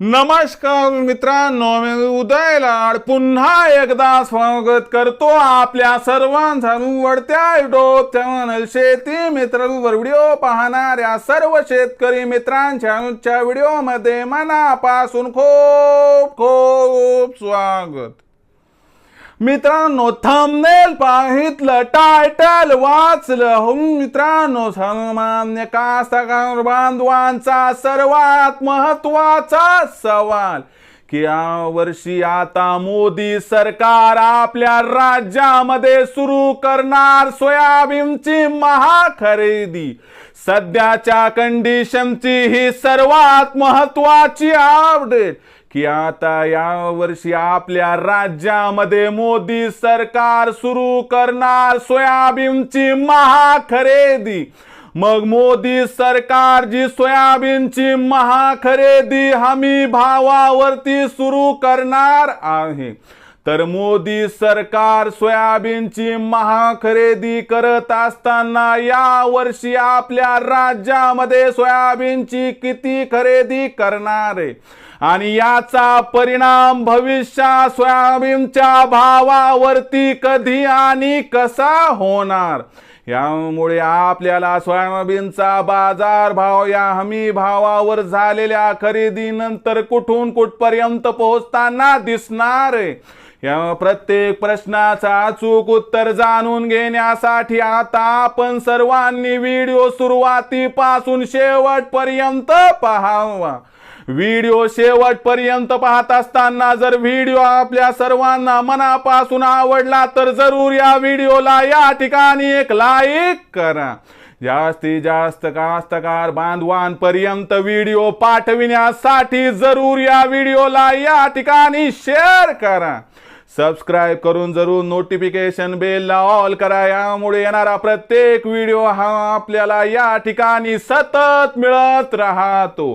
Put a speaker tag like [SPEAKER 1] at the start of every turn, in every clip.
[SPEAKER 1] नमस्कार मित्रांनो मी उदय लाड. पुन्हा एकदा स्वागत करतो आपल्या सर्वांचा वडत्या युट्यूब चॅनल शेती मित्र व्हिडिओ पाहणाऱ्या सर्व शेतकरी मित्रांच्या आजच्या व्हिडिओमध्ये मनापासून खूप खूप स्वागत. मित्रांनो थंबनेल पाहितलं टायटल वाचलं हो मित्रांनो सामान्य कास्तकार बांधवांचा सर्वात महत्त्वाचा सवाल की या वर्षी आता मोदी सरकार आपल्या राज्यामध्ये सुरू करणार सोयाबीनची महाखरेदी. सध्याच्या कंडिशनची ही सर्वात महत्वाची अपडेट की आता या वर्षी आपल्या राज्यामध्ये मोदी सरकार सुरू करणार सोयाबीनची महाखरेदी. मग मोदी सरकार जी सोयाबीनची महाखरेदी हमी भावावरती सुरू करणार आहे. तर मोदी सरकार सोयाबीनची महाखरेदी करत असताना या वर्षी आपल्या राज्यामध्ये सोयाबीनची किती खरेदी करणार आहे? आणि याचा परिणाम भविष्यात सोयाबीनच्या भावावरती कधी आणि कसा होणार? यामुळे आपल्याला सोयाबीनचा बाजार भाव या हमी भावावर झालेल्या खरेदीनंतर कुठून कुठपर्यंत पोहोचताना दिसणार आहे? या प्रत्येक प्रश्नाचा अचूक उत्तर जाणून घेण्यासाठी आता आपण सर्वांनी व्हिडिओ सुरुवातीपासून शेवटपर्यंत पाहावा व्हिडिओ शेवटपर्यंत पाहत असताना जर व्हिडिओ आपल्या सर्वांना मनापासून आवडला तर जरूर या व्हिडिओला या ठिकाणी एक लाईक करा. जास्तीत जास्त कास्तकार बांधवांपर्यंत व्हिडिओ पाठविण्यासाठी जरूर या व्हिडिओला या ठिकाणी शेअर करा. सबस्क्राईब करून जरूर नोटिफिकेशन बेलला ऑल करा. यामुळे येणारा प्रत्येक व्हिडिओ हा आपल्याला या ठिकाणी सतत मिळत राहतो.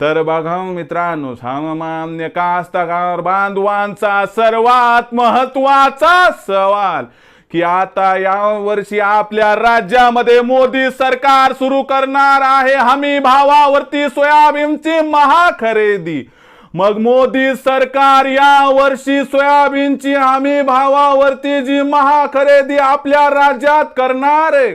[SPEAKER 1] तर बघा मित्रांनो सामान्य कास्तकार बांधवांचा सर्वात महत्त्वाचा सवाल की आता या वर्षी आपल्या राज्यामध्ये मोदी सरकार सुरू करणार आहे हमी भावावरती सोयाबीनची महाखरेदी. मग मोदी सरकार या वर्षी सोयाबीनची हमी भावावरती जी महाखरेदी आपल्या राज्यात करणार आहे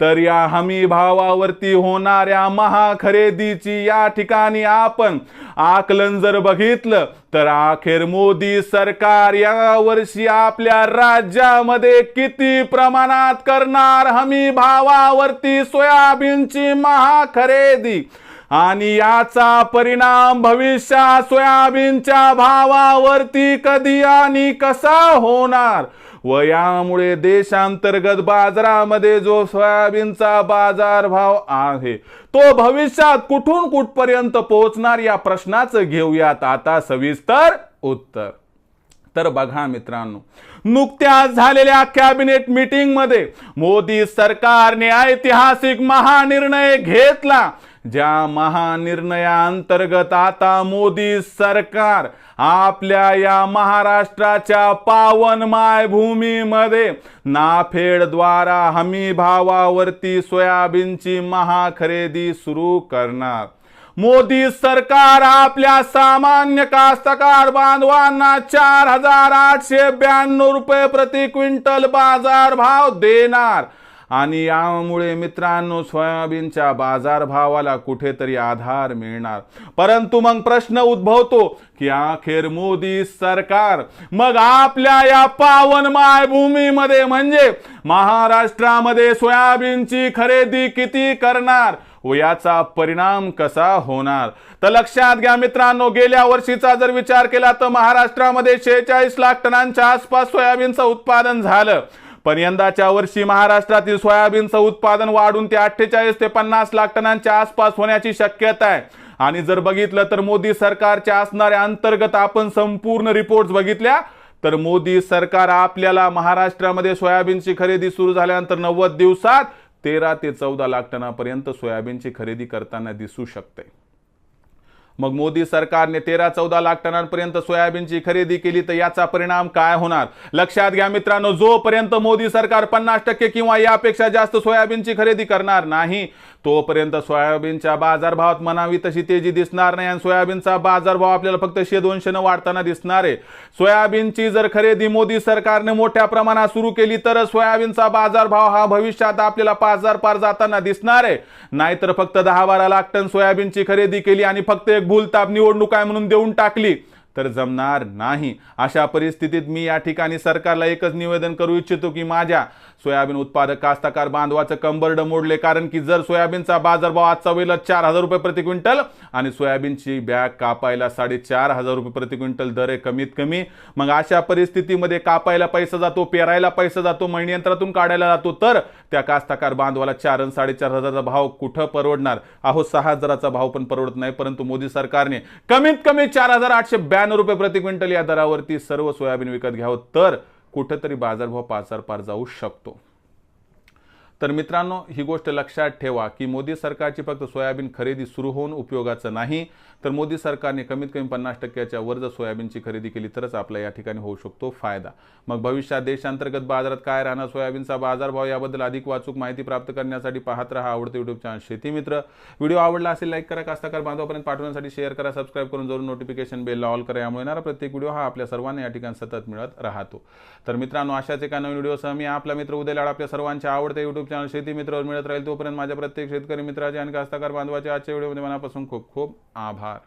[SPEAKER 1] तर या हमी भावावरती होणाऱ्या महाखरेदीची या ठिकाणी आपण आकलन जर बघितलं तर अखेर मोदी सरकार या वर्षी आपल्या राज्यामध्ये किती प्रमाणात करणार हमी भावावरती सोयाबीनची महाखरेदी? आणि याचा परिणाम भविष्यात सोयाबीनच्या भावावरती कधी आणि कसा होणार? व यामुळे देशांतर्गत बाजारामध्ये जो सोयाबीनचा बाजार भाव आहे तो भविष्यात कुठून कुठपर्यंत पोहोचणार या प्रश्नाचं घेऊयात. आता सविस्तर उत्तर. तर बघा मित्रांनो नुकत्याच झालेल्या कॅबिनेट मीटिंगमध्ये मोदी सरकारने ऐतिहासिक महानिर्णय घेतला. ज्या महानिर्णयाअंतर्गत आता मोदी सरकार आपल्या या महाराष्ट्राच्या पावन मायभूमीमध्ये नाफेडद्वारा हमी भावावरती सोयाबीनची महाखरेदी सुरू करणार. मोदी सरकार आपल्या सामान्य कास्तकार बांधवांना चार हजार आठशे ब्याण्णव रुपये प्रति क्विंटल बाजार भाव देणार. आणि यामुळे मित्रांनो सोयाबीनच्या बाजारभावाला कुठेतरी आधार मिळणार. परंतु मग प्रश्न उद्भवतो की अखेर मोदी सरकार मग आपल्या या पावन मायभूमीमध्ये म्हणजे महाराष्ट्रामध्ये सोयाबीनची खरेदी किती करणार व याचा परिणाम कसा होणार? तर लक्षात घ्या मित्रांनो गेल्या वर्षीचा जर विचार केला तर महाराष्ट्रामध्ये शेहेचाळीस लाख टनांच्या आसपास सोयाबीनचं उत्पादन झालं. पण यंदाच्या वर्षी महाराष्ट्रातील सोयाबीनचं उत्पादन वाढून ते अठ्ठेचाळीस ते पन्नास लाख टनांच्या आसपास होण्याची शक्यता आहे. आणि जर बघितलं तर मोदी सरकारच्या असणाऱ्या अंतर्गत आपण संपूर्ण रिपोर्ट बघितल्या तर मोदी सरकार आपल्याला महाराष्ट्रामध्ये सोयाबीनची खरेदी सुरू झाल्यानंतर नव्वद दिवसात तेरा ते चौदा लाख टनापर्यंत सोयाबीनची खरेदी करताना दिसू शकते मग मोदी सरकारने तेरा चौदा लाख टनांपर्यंत सोयाबीनची खरेदी केली तर याचा परिणाम काय होणार? लक्षात घ्या मित्रांनो जोपर्यंत मोदी सरकार पन्नास टक्के किंवा यापेक्षा जास्त सोयाबीनची खरेदी करणार नाही तोपर्यंत सोयाबीनच्या बाजारभावात म्हणावी तशी तेजी दिसणार नाही आणि सोयाबीनचा बाजारभाव आपल्याला फक्त शे दोनशे न वाढताना दिसणार आहे. सोयाबीनची जर खरेदी मोदी सरकारने मोठ्या प्रमाणात सुरू केली तर सोयाबीनचा बाजारभाव हा भविष्यात आपल्याला पाच हजार पार जाताना दिसणार आहे. नाहीतर फक्त दहा बारा लाख टन सोयाबीनची खरेदी केली आणि फक्त भूलताप निवडणूक आहे म्हणून देऊन टाकली. तर जमणार नाही. अशा परिस्थितीत मी या ठिकाणी सरकारला एकच निवेदन करू इच्छितो की माझ्या सोयाबीन उत्पादक कास्तकार बांधवाचं कंबरड मोडले कारण की जर सोयाबीनचा बाजारभाव आजचा वेळेला चार हजार रुपये प्रति क्विंटल आणि सोयाबीनची बॅग कापायला साडेचार हजार रुपये प्रति क्विंटल दर आहे कमीत कमी मग अशा परिस्थितीमध्ये कापायला पैसा जातो पेरायला पैसा जातो मळणी काढायला जातो तर त्या कास्तकार बांधवाला चार आणि साडेचार हजाराचा भाव कुठं परवडणार? अहो सहा हजाराचा भाव पण परवडत नाही परंतु मोदी सरकारने कमीत कमी चार हजार आठशे त्र्याण्णव रुपये प्रति क्विंटल या दरावरती सर्व सोयाबीन विकत घ्यावं तर कुठंतरी बाजारभाव पाच हजार पार जाऊ शकतो. तर मित्रांनो ही गोष्ट लक्षात ठेवा की मोदी सरकारची फक्त सोयाबीन खरेदी सुरू होऊन उपयोगाचं नाही तर मोदी सरकारने कमीत कमी पन्नास टक्क्याच्या वर जर सोयाबीनची खरेदी केली तरच आपला या ठिकाणी होऊ शकतो फायदा. मग भविष्यात देशांतर्गत बाजारात काय राहणार सोयाबीनचा बाजारभाव याबद्दल अधिक वाचूक माहिती प्राप्त करण्यासाठी पाहत राहा आवडते युट्यूब चॅनल शेती मित्र. व्हिडिओ आवडला असेल लाईक करा कास्ताकार बांधवापर्यंत पाठवण्यासाठी शेअर करा सबस्क्राईब करून जरूर नोटिफिकेशन बेल ऑल करा. यामुळे येणारा प्रत्येक व्हिडिओ हा आपल्या सर्वांना या ठिकाणी सतत मिळत राहतो. तर मित्रांनो अशाच एका नवीन व्हिडिओसह मी आपला मित्र उदय लाड आपल्या सर्वांच्या आवडते युट्यूब चॅनल शेती मित्र मिळत राहील तोपर्यंत माझ्या प्रत्येक शेतकरी मित्राचे आणि कास्तकार बांधवाचे आजच्या व्हिडिओमध्ये मनापासून खूप खूप आभार.